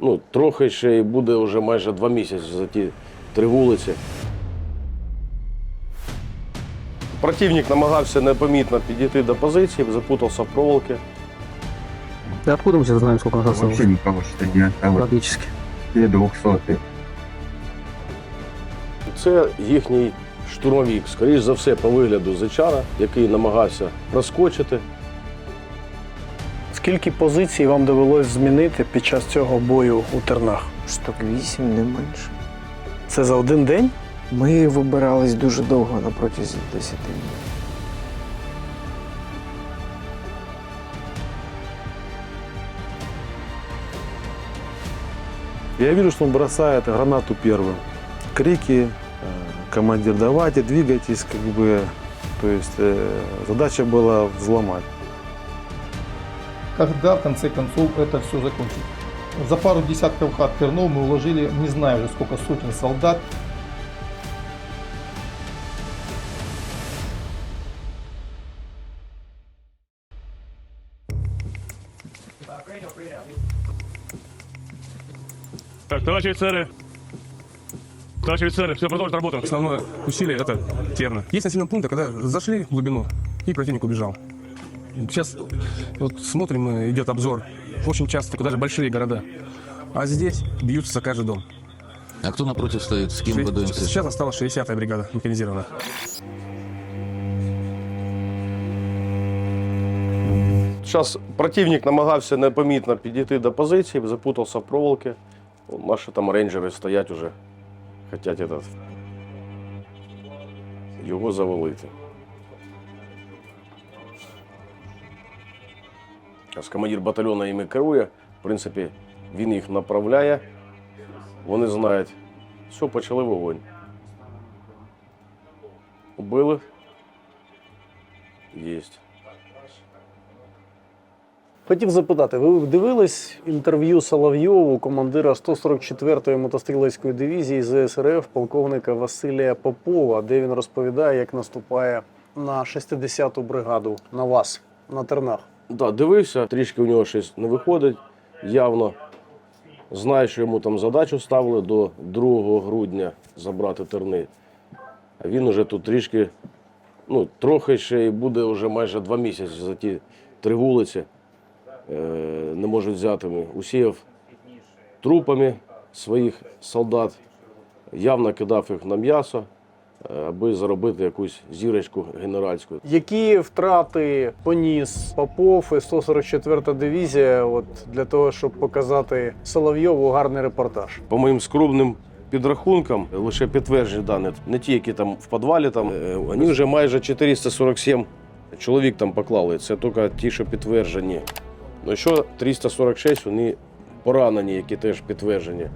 Ну, трохи ще і буде вже майже два місяці за ті три вулиці. Противник намагався непомітно підійти до позиції, запутався в проволоки. Да откуда мы сейчас знаем, сколько нас осталось? Вообще никого что не осталось. Практически. Все двухсотые. Це їхній штурмовик, скоріш за все, по вигляду зачара, який намагався проскочити. Скільки позицій вам довелось змінити під час цього бою у тернах? Штук вісім, не менше. Це за один день? Ми вибирались дуже довго на протязі 10 днів. Я вижу, что он бросает гранату первым. Крики, э, командир, давайте, двигайтесь, как бы. То есть э, задача была взломать. Когда, в конце концов, это все закончится? За пару десятков хат Пернов мы уложили, не знаю уже сколько сотен солдат. Так, товарищи офицеры. Товарищи офицеры, все, продолжить работу. Основное усилие это терна. Есть населенные пункты, когда зашли в глубину, и противник убежал Сейчас вот смотрим, э, идет обзор. Очень часто даже большие города. А здесь бьются за каждый дом. А кто напротив стоит? С кем Шесть- бодуемся? Сейчас осталась 60-я бригада механизированная. Зараз противник намагався непомітно підійти до позиції, запутався в проволоки. Вон Наші там рейнджери стоять уже, хочуть этот, його завалити. Зараз командир батальйону іми керує, в принципі, він їх направляє. Вони знають, все, почали вогонь. Убили. Єсть. Хотів запитати, ви дивились інтерв'ю Соловйову, командира 144-ї мотострілецької дивізії ЗСРФ, полковника Василія Попова, де він розповідає, як наступає на 60-ту бригаду на вас на тернах. Да, дивився, трішки у нього щось не виходить. Явно знає, що йому там задачу ставили до 2 грудня забрати терни. А він уже тут трішки, ну, трохи ще і буде вже майже два місяці за ті три вулиці. Е, не можуть взяти. Усіяв трупами своїх солдат, явно кидав їх на м'ясо, аби заробити якусь зірочку генеральську. Які втрати поніс Попов і 144-та дивізія от, для того, щоб показати Соловйову гарний репортаж? По моїм скромним підрахункам, лише підтверджені дані, не ті, які там в підвалі, там, е, вони вже майже 447 чоловік там поклали. Це тільки ті, що підтверджені. Ну, що 346 вони поранені, які теж підтверджені.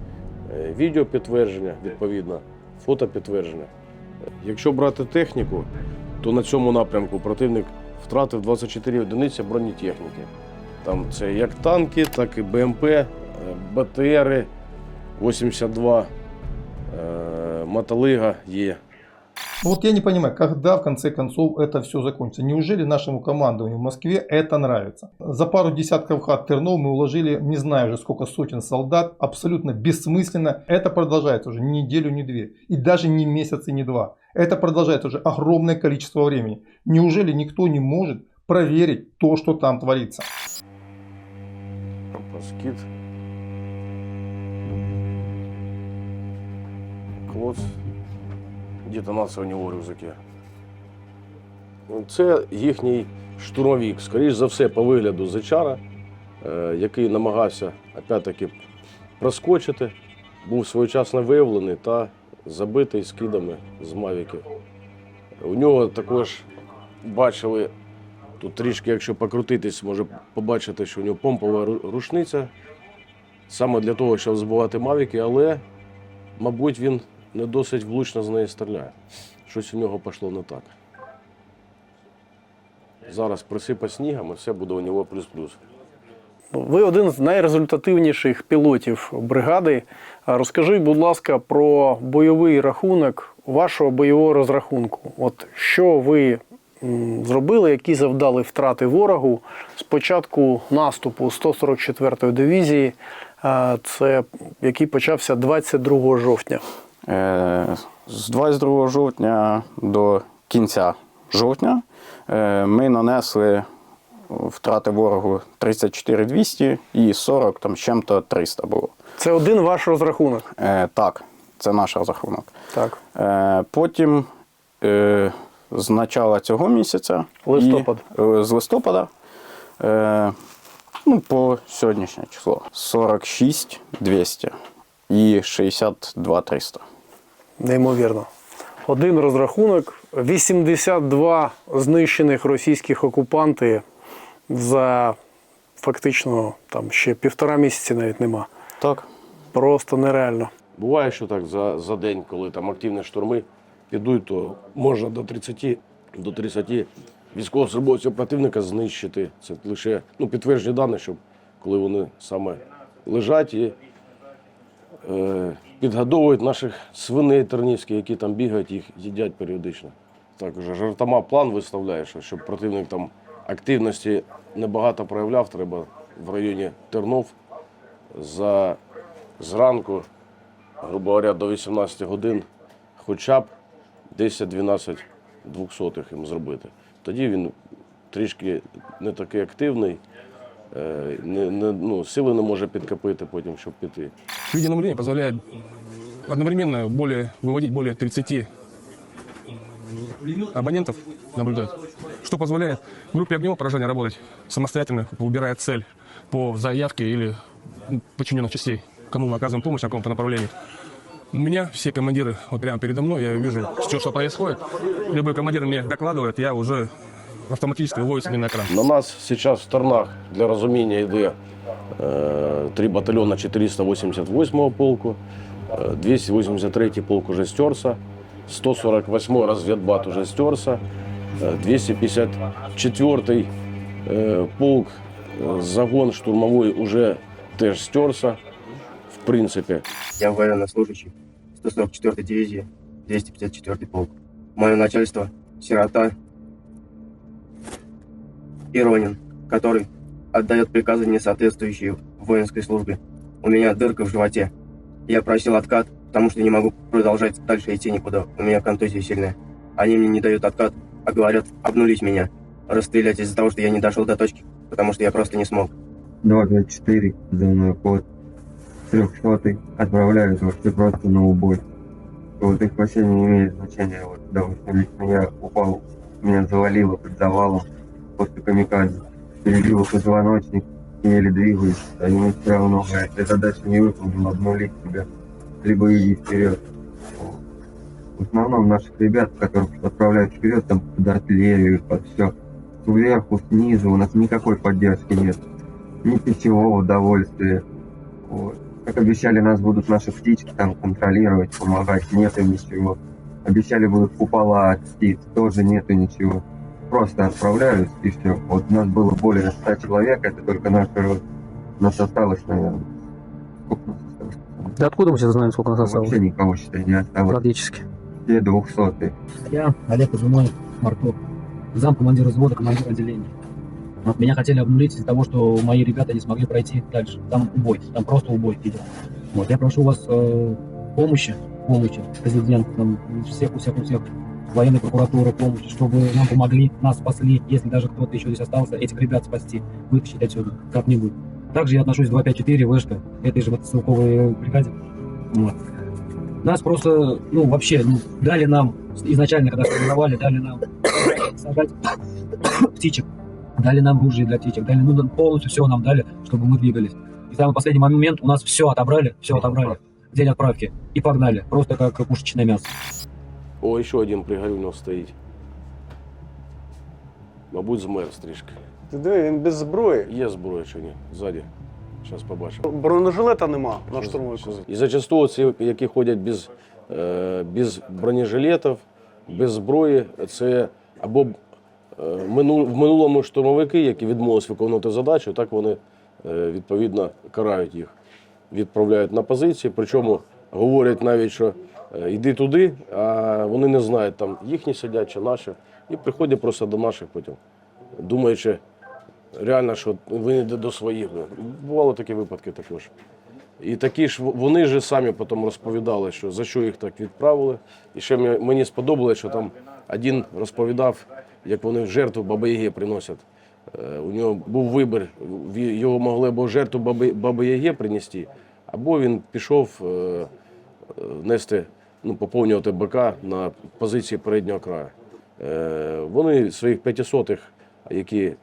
Е, Відео підтвердження, відповідно, фото підтвердження. Якщо брати техніку, то на цьому напрямку противник втратив 24 одиниці бронетехніки. Там це як танки, так і БМП, е, БТРи, 82 е, мотолига є. Ну Вот я не понимаю, когда в конце концов это все закончится? Неужели нашему командованию в Москве это нравится? За пару десятков хат Тернов мы уложили, не знаю уже сколько сотен солдат, абсолютно бессмысленно. Это продолжается уже неделю, ни две, и даже не месяц и не два. Это продолжается уже огромное количество времени. Неужели никто не может проверить то, что там творится? Паскіт. Клоц. Детонація у нього в Це їхній штурмовик, скоріш за все, по вигляду зачара, е, який намагався опять-таки проскочити, був своєчасно виявлений та забитий скидами з мавіків. У нього також бачили Тут трішки, якщо покрутитись, може побачити, що у нього помпова рушниця. Саме для того, щоб збивати мавіки, але, мабуть, він не досить влучно з неї стріляє. Щось у нього пішло не так. Зараз присипать снігом і все буде у нього плюс-плюс. Ви один з найрезультативніших пілотів бригади. Розкажіть, будь ласка, про бойовий рахунок вашого бойового розрахунку. От що ви зробили, які завдали втрати ворогу з початку наступу 144-ї дивізії, це який почався 22 жовтня. Е, З 22 жовтня до кінця жовтня е, ми нанесли втрати ворогу 34 200 і 40 там з чим-то 300 було. Це один ваш розрахунок. Е, Так, це наш розрахунок. Так. Потім з начала цього місяця Листопад. І, з листопада ну, по сьогоднішнє число 46 200 і 62 300. Неймовірно. Один розрахунок, 82 знищених російських окупанти за фактично там ще півтора місяці навіть нема. Так. Просто нереально. Буває, що так за, за день, коли там активні штурми підуть, то можна до 30, до 30 військовослужбовців противника знищити. Це лише ну, підтверджені дані, щоб коли вони саме лежать і е, підгодовують наших свиней тернівських, які там бігають, їх їдять періодично. Також жартома план виставляє, що щоб противник там активності небагато проявляв, треба в районі Тернов за зранку грубо говоря, до 18 годин хоча б 10-12 двохсотих їм зробити. Тоді він трішки не такий активний, не, не, ну, сили не може підкопити потім, щоб піти. Видеонаблюдение позволяет одновременно более, выводить более 30 абонентов наблюдать, что позволяет группе огневого поражения работать самостоятельно, выбирая цель по заявке или ну, подчиненных частей, кому мы оказываем помощь на каком-то направлении. У меня все командиры вот прямо передо мной, я вижу, все, что происходит. Любой командир мне докладывает, я уже автоматически выводится мне на экран. На нас зараз в Тернах для розуміння йде е, три батальйони 488-го полку, е, 283-й полк уже стерся, 148-й розвідбат уже стерся, е, 254-й е, полк е, загон штурмовий уже теж стерся. В принципі, Я военнослужащий 144-й дивизии, 254-й полк. Мое начальство – сирота Иронин, который отдает приказы, не соответствующие воинской службе. У меня дырка в животе. Я просил откат, потому что не могу продолжать дальше идти никуда. У меня контузия сильная. Они мне не дают откат, а говорят обнулить меня. Расстрелять из-за того, что я не дошел до точки, потому что я просто не смог. 224 за мной ход. Трехсотый отправляют вообще просто на убой. Вот их вообще не имеет значения. Вот, допустим, лично я упал, меня завалило под завалом после камикадзе. Перебил позвоночник, еле двигаюсь. Они мне все равно ты задачу не выполнил, обнулить тебя. Либо иди вперед. В основном наших ребят, которых отправляют вперед, там под артиллерию, под все. Сверху, снизу, у нас никакой поддержки нет. Ни пищевого удовольствия. Вот. Как обещали, нас будут наши птички там контролировать, помогать, нету ничего. Обещали будут купола от птиц, тоже нету ничего. Просто отправляют и все. Вот у нас было более 100 человек, это только наш. Нас осталось, наверное. Сколько нас осталось? Да откуда мы сейчас знаем, сколько нас осталось? Вообще никого, считай, не осталось. Практически. Все двухсотые. Я, Олег Изумой, Марков, зам командира взвода, командир отделения. Меня хотели обнулить из-за того, что мои ребята не смогли пройти дальше. Там убой, там просто убой идет. Вот, я прошу у вас э, помощи, помощи, президент, там, всех, у всех, у всех, военной прокуратуры помощи, чтобы нам помогли, нас спасли, если даже кто-то еще здесь остался, этих ребят спасти, вытащить отсюда, как-нибудь. Также я отношусь к 254 Вышка, этой же вот стрелковой бригаде. Вот. Нас просто, ну, вообще, ну, дали нам, изначально, когда формировали, дали нам сажать птичек, дали нам ружье для птичек, дали, ну, полностью все нам дали, чтобы мы двигались. И в самый последний момент у нас все отобрали, все отобрали, день отправки, и погнали, просто как пушечное мясо. О, ще один пригорюнов стоїть. Мабуть, змерз трішки. Ти диви, він без зброї. Є зброя чи ні? Ззаді. Зараз побачимо. Бронежилета нема на штурмовику. І зачастую ці, які ходять без, е, без бронежилетів, без зброї, це або е, мину- в минулому штурмовики, які відмовились виконувати задачу, так вони е, відповідно карають їх, відправляють на позиції. Причому говорять навіть, що йди туди, а вони не знають, там їхні сидять чи наші. І приходять просто до наших потім, думаючи, реально, що ви не до своїх. Бували такі випадки також. І такі ж вони ж самі потім розповідали, що за що їх так відправили. І ще мені- сподобалося, що там один розповідав, як вони жертву Баби Яги приносять. Е, У нього був вибір, його могли або жертву Баби, Баби Яги принести, або він пішов е, е, нести, ну, поповнювати БК на позиції переднього краю. Е, Вони своїх п'ятисотих, які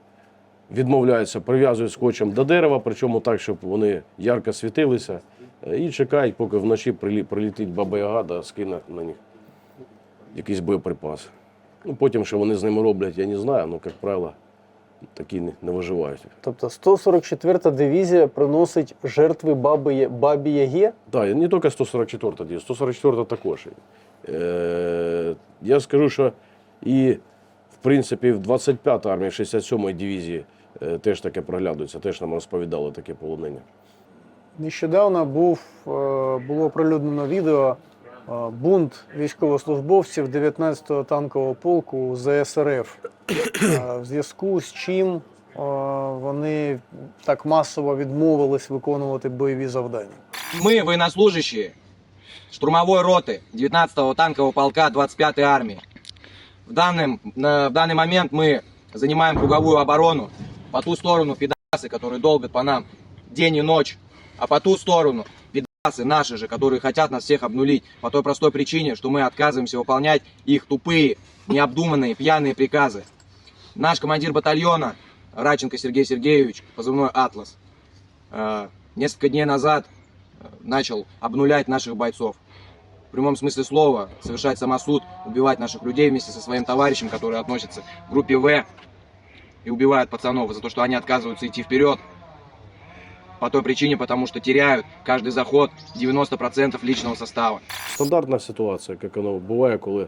відмовляються, прив'язують скотчем до дерева, причому так, щоб вони ярко світилися, е, і чекають, поки вночі прилі- прилетить баба Яга да скине на них якийсь боєприпас. Ну, потім, що вони з ними роблять, я не знаю, але, як правило, такі не, не виживають. Тобто 144-та дивізія приносить жертви баби, Є- бабі Яге. Так, і не тільки 144 дивізія, 144-та також. Е, я скажу, що і в принципі в 25-та армії 67-ї дивізії е, теж таке проглядується, теж нам розповідали таке полонення. Нещодавно був, е, було оприлюднено відео бунт військовослужбовців 19-го танкового полку ЗСРФ. Е, В зв'язку з чим е, вони так масово відмовились виконувати бойові завдання. Мы, военнослужащие штурмовой роты 19-го танкового полка 25-й армии. В, данном, на- в данный момент мы занимаем круговую оборону. По ту сторону пидасы, которые долбят по нам день и ночь. А по ту сторону пидасы наши же, которые хотят нас всех обнулить. По той простой причине, что мы отказываемся выполнять их тупые, необдуманные, пьяные приказы. Наш командир батальона Раченко Сергей Сергеевич, позывной «Атлас», э, несколько дней назад э, начал обнулять наших бойцов. В прямом смысле слова, совершать самосуд, убивать наших людей вместе со своим товарищем, который относится к группе В, и убивают пацанов за то, что они отказываются идти вперед. По той причине, потому что теряют каждый заход 90% личного состава. Стандартна ситуація, як воно буває, коли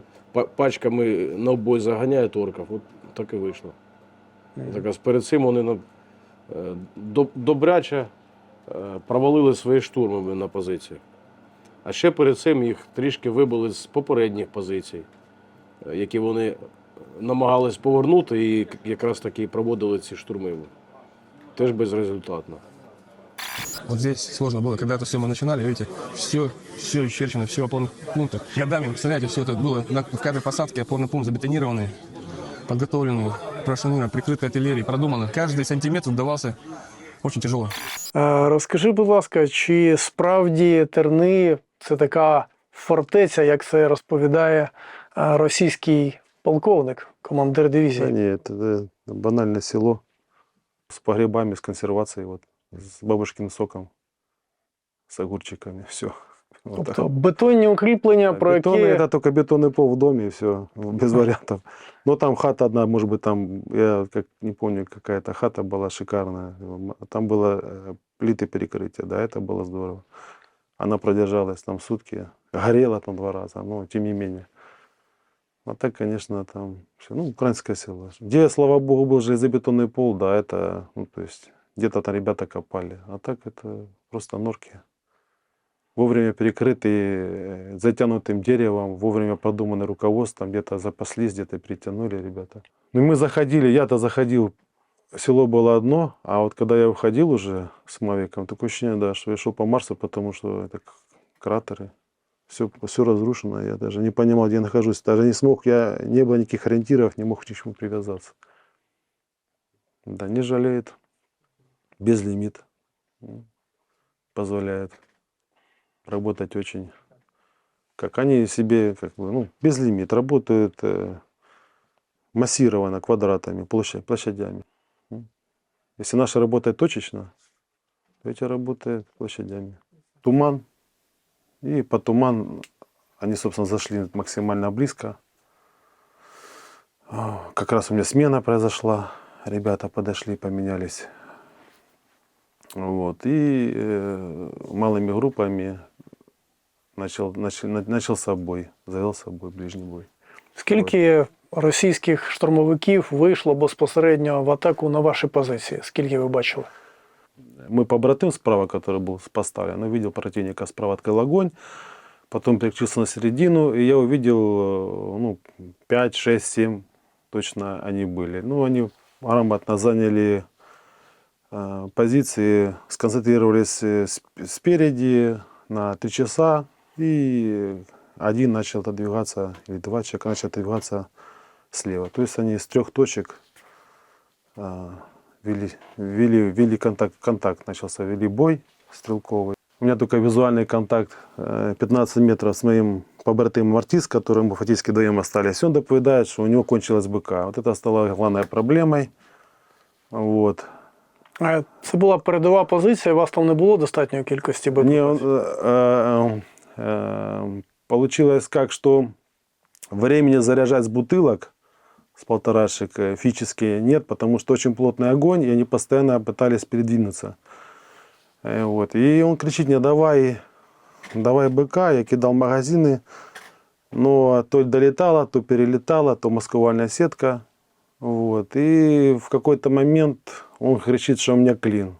пачками на бой заганяють орків, от так і вийшло. Так перед цим вони на- е, добряче е, провалили свої штурми на позиціях. А ще перед цим їх трішки вибили з попередніх позицій, е, які вони намагались повернути і якраз таки проводили ці штурми. Теж безрезультатно. Вот здесь сложно было, когда это все мы начинали, видите, все, все исчерчено, все в опорных пунктах. Годами, представляете, все это было на, в каждой посадке опорный пункт забетонированный, подготовленный, прошинирован, прикрытый артиллерией, продумано. Каждый сантиметр давался очень тяжело. Е, Розкажи, будь ласка, чи справді Терни це така фортеця, як це розповідає е, російський полковник, командир Да дивізії? нет, это банальное село с погребами, с консервацией, вот, с бабушкиным соком, с огурчиками, все. Вот так. Тобто бетонні укріплення, про Бетонный, які это только бетонный пол в доме, и все, без вариантов. Но там хата одна, может быть, там, я как не помню, какая-то хата была шикарная. М, Там было э, плиты перекрытия, да, это было здорово. Она продержалась там сутки, горела там два раза, но тем не менее. А так, конечно, там все, ну, украинское село. Где, слава богу, был железобетонный пол, да, это, ну, то есть, где-то там ребята копали. А так это просто норки вовремя перекрытые э, затянутым деревом, вовремя продуманный руководством, где-то запаслись, где-то притянули ребята. Ну мы заходили, я-то заходил, село было одно, а вот когда я уходил уже с Мавиком, такое ощущение, да, что я шел по Марсу, потому что это кратеры, все, все разрушено, я даже не понимал, где я нахожусь, даже не смог, я, не было никаких ориентиров, не мог к чему привязаться. Да, не жалеет, безлимит, позволяет работать очень, как они себе, как бы, ну, безлимит, работают э, массированно квадратами, площадь, площадями. Если наша работает точечно, то эти работают площадями. Туман, и по туман они, собственно, зашли максимально близко. А, Как раз у меня смена произошла, ребята подошли, поменялись. Вот. И э, малыми группами начал, начал, на- начался бой, завелся бой, ближний бой. скільки російських штурмовиків вийшло безпосередньо в атаку на ваші позиції? Скільки ви бачили? Мой побратим справа, который был поставлен, увидел противника справа, открыл огонь, потом переключился на середину, и я увидел э, ну, 5, 6, 7 точно они были. Ну, они грамотно заняли э, позиции, сконцентрировались э, сп- спереди на три часа, и один начал отодвигаться, или два человека начали отодвигаться слева. То есть они с трех точек э, вели, вели, вели контакт, контакт начался, вели бой стрелковый. У меня только визуальный контакт э, 15 метров с моим побратимом Артист, которым мы фактически вдвоем остались. Он доповедает, что у него кончилась БК. Вот это стало главной проблемой. Вот. Е, Це була передова позиція, вас там не було достатньої кількості БП? Не, он, э, э, э, получилось как, что времени заряжать с бутылок, с полторашек, э, физически нет, потому что очень плотный огонь, и они постоянно пытались передвинуться. Э, Вот. И он кричит мне, давай, давай БК, я кидал магазины, но то долетало, то перелетало, то маскувальная сетка. Вот. И в какой-то момент он кричит, что у меня клин.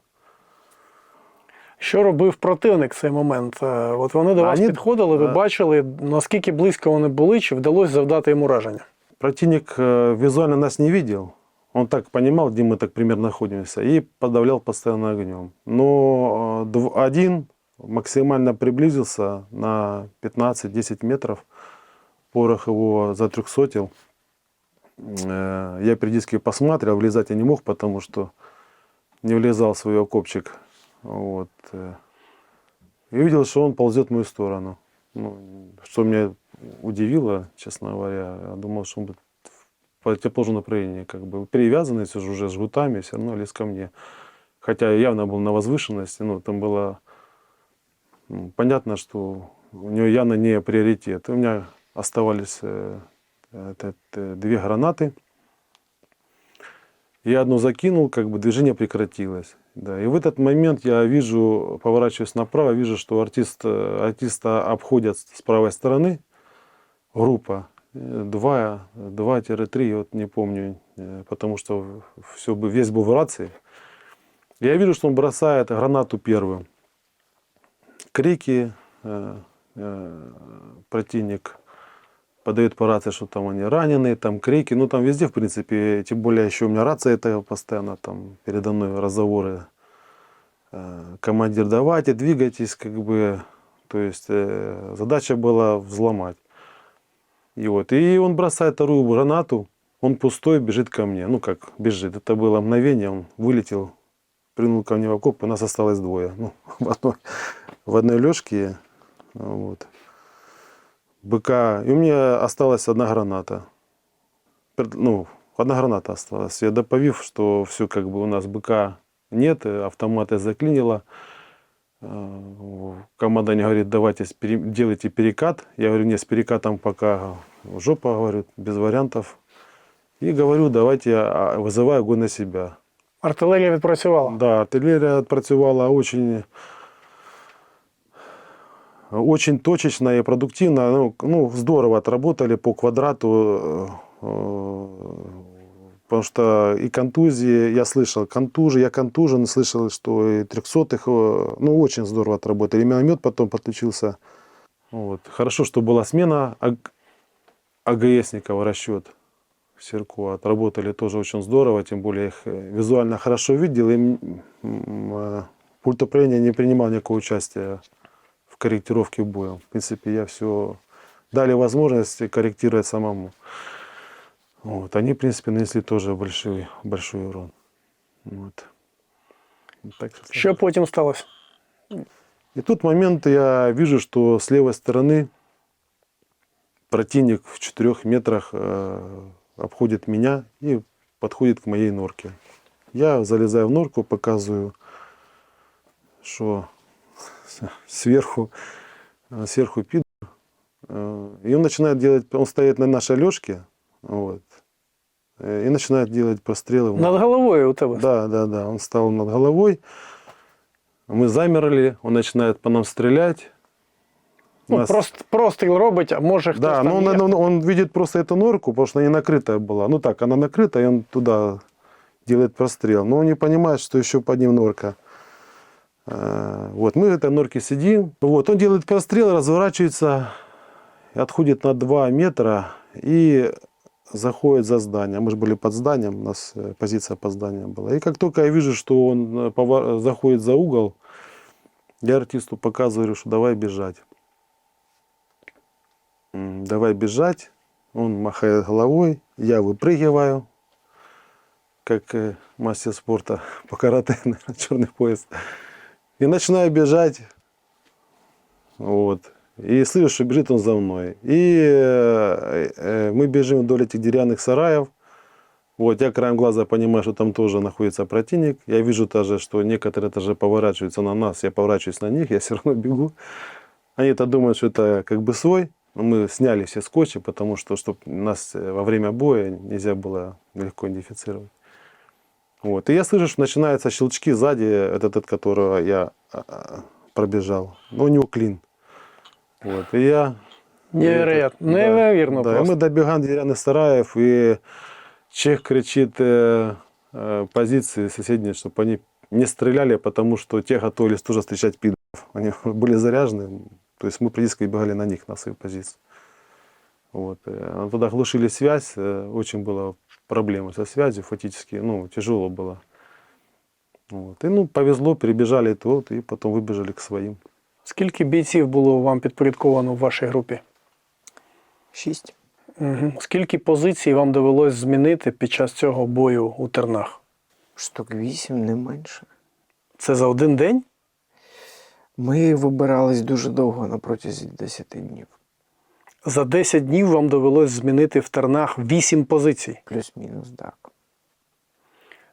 Що робив противник в цей момент? От вони до вас Вони- підходили, ви бачили, наскільки близько вони були, чи вдалося завдати йому ураження? Противник визуально нас не видел. Он так понимал, где мы так примерно находимся, и подавлял постоянно огнем. Но э, один максимально приблизился на 15-10 метров. Порох его затрехсотил. Э, Я периодически посматривал, влезать я не мог, потому что не влезал в свой окопчик. Вот. э. И увидел, что он ползет в мою сторону. Ну, что меня удивило, честно говоря. Я думал, что он будет в противоположном направлении, как бы привязанный всё же уже жгутами, все равно лез ко мне. Хотя явно был на возвышенности, но там было понятно, что у него явно не приоритет. У меня оставались э, это две гранаты. Я одну закинул, как бы движение прекратилось. Да. И в этот момент я вижу, поворачиваюсь направо, вижу, что артист, э, артиста обходят с правой стороны группа. э, Два, два-три, вот не помню, э, потому что все, весь был в рации. Я вижу, что он бросает гранату первым. Крики, э, э, противник подает по рации, что там они раненые, там крики, ну там везде, в принципе, тем более еще у меня рация это постоянно, там передо мной разговоры. Э, Командир, давайте, двигайтесь, как бы, то есть э, задача была взломать. И вот, и он бросает вторую гранату, он пустой, бежит ко мне, ну как бежит, это было мгновение, он вылетел, прыгнул ко мне в окоп, и нас осталось двое, ну, в одной, в одной лёжке, вот. БК. И у меня осталась одна граната. Ну, одна граната осталась. Я доповив, что все как бы у нас БК нет, автоматы заклинило. Э, Команда говорит, давайте делайте перекат. Я говорю, нет, с перекатом пока жопа, говорю, без вариантов. И говорю, давайте а, вызываю огонь на себя. Артилерія відпрацювала. Да, артиллерия отпрацювала очень, очень точечно и продуктивно. Ну, ну, здорово отработали по квадрату, э, э, потому что и контузии, я слышал, контужи, я контужен, слышал, что и трехсотых, э, ну, очень здорово отработали. И миномет потом подключился. Вот. Хорошо, что была смена АГ- АГСников расчет. Серку отработали тоже очень здорово, тем более их визуально хорошо видел, и пульт управления не принимал никакого участия в корректировке боя. В принципе, я все дали возможность корректировать самому. Вот. Они, в принципе, нанесли тоже большой, большой урон. Вот. Так. Що потім сталося? И тут момент я вижу, что с левой стороны противник в четырех метрах э, обходит меня и подходит к моей норке. Я залезаю в норку, показываю, что сверху, сверху пидор. Э, И он начинает делать, он стоит на нашей лёжке, вот, и начинает делать прострелы. Над головою у тебе. да, да, да. Он стал над головой. Мы замерли, он начинает по нам стрелять. Ну, Нас- прост, простріл робить, а може хтось Да, там но он, он- он видит просто эту норку, потому что она не накрытая была. Ну так, она накрыта, и он туда делает прострел. Но он не понимает, что еще под ним норка. А, Вот, мы в этой норке сидим. Вот, он делает прострел, разворачивается, отходит на 2 метра и заходит за здание. Мы же были под зданием, у нас э, позиция под зданием была. И как только я вижу, что он э, заходит за угол, я артисту показываю, что давай бежать. Давай бежать. Он махает головой, я выпрыгиваю, как э, мастер спорта по карате, наверное, черный пояс. И начинаю бежать. Вот. И слышу, что бежит он за мной. И э, э, мы бежим вдоль этих деревянных сараев. Вот, я краем глаза понимаю, что там тоже находится противник. Я вижу тоже, что некоторые тоже поворачиваются на нас. Я поворачиваюсь на них, я все равно бегу. Они-то думают, что это как бы свой. Мы сняли все скотчи, потому что, чтобы нас э, во время боя нельзя было легко идентифицировать. Вот. И я слышу, что начинаются щелчки сзади, этот, этот которого я а, а, пробежал. Но у него клин. Вот. И я... Невероятно. Да, Неимовірно Да, и просто. мы добегаем до деревянных сараев, и чех кричит э, э, позиции соседние, чтобы они не стреляли, потому что те готовились тоже встречать пидоров. Они были заряжены, то есть мы практически бегали на них, на свою позицию. Вот. э, Тогда глушили связь, э, очень было проблемы со связью, фактически, ну, тяжело было. Вот. И, ну, повезло, перебежали тут, и потом выбежали к своим. Скільки бійців було вам підпорядковано в вашій групі? Шість. Угу. Скільки позицій вам довелось змінити під час цього бою у Тернах? Штук вісім, не менше. Це за один день? Ми вибирались дуже довго на протязі 10 днів. За 10 днів вам довелось змінити в Тернах 8 позицій. Плюс-мінус, так.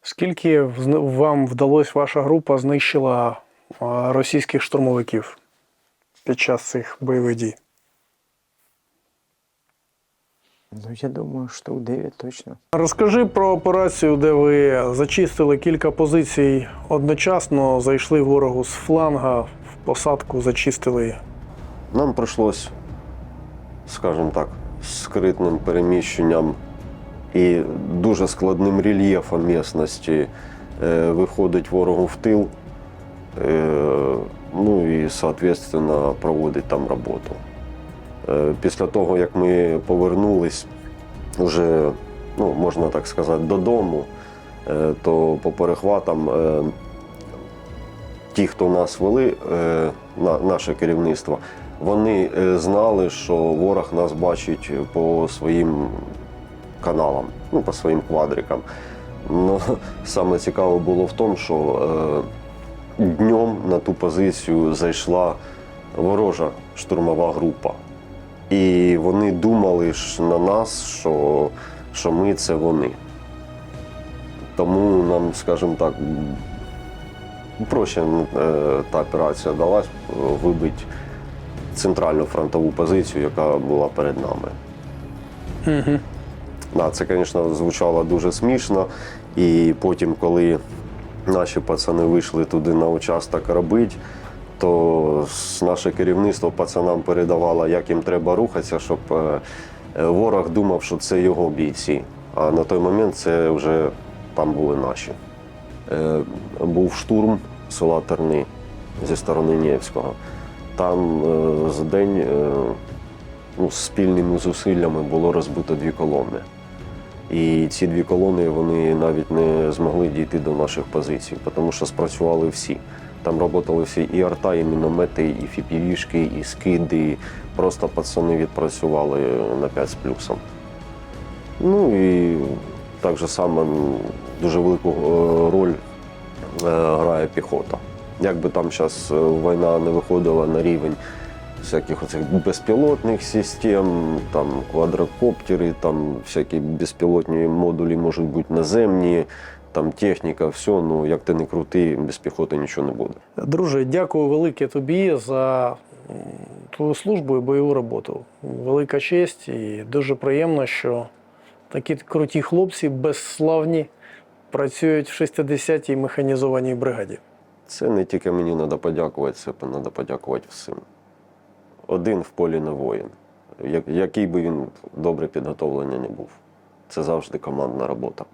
Скільки вам вдалося ваша група знищила російських штурмовиків під час цих бойових дій? Ну, я думаю, штук 9 точно. Розкажи про операцію, де ви зачистили кілька позицій одночасно, зайшли ворогу з фланга, в посадку зачистили. Нам прийшлось, скажімо так, скритним переміщенням і дуже складним рельєфом місності е, виходить ворогу в тил, е, ну і, соответственно, проводить там роботу. Е, Після того, як ми повернулись вже, ну, можна так сказати, додому, то по перехватам ті, хто нас вели, е, на, наше керівництво, вони е, знали, що ворог нас бачить по своїм каналам, ну, по своїм квадрикам. Ну, саме цікаве було в тому, що е, днем на ту позицію зайшла ворожа штурмова група. І вони думали ж на нас, що, що ми це вони. Тому нам, скажімо так, проще е, та операція далась е, вибити центральну фронтову позицію, яка була перед нами. Угу. Да, це, звісно, звучало дуже смішно. І потім, коли наші пацани вийшли туди на участок робити, то наше керівництво пацанам передавало, як їм треба рухатися, щоб е, ворог думав, що це його бійці. А на той момент це вже там були наші. Е, Був штурм села Терни зі сторони Нєвського. Там е, за день е, ну, спільними зусиллями було розбито дві колони. І ці дві колони вони навіть не змогли дійти до наших позицій, тому що спрацювали всі. Там працювали всі і арта, і міномети, і фіпівішки, і скиди. Просто пацани відпрацювали на 5 з плюсом. Ну і так же само дуже велику е, роль е, грає піхота. Як би там зараз війна не виходила на рівень всяких оцих безпілотних систем, там квадрокоптери, там всякі безпілотні модулі можуть бути наземні, там техніка, все, ну як ти не крути, без піхоти нічого не буде. Друже, дякую велике тобі за твою службу і бойову роботу. Велика честь і дуже приємно, що такі круті хлопці, безславні, працюють в 60-й механізованій бригаді. Це не тільки мені треба подякувати, це треба подякувати всім. Один в полі не воїн. Який би він добре підготовлений не був. Це завжди командна робота.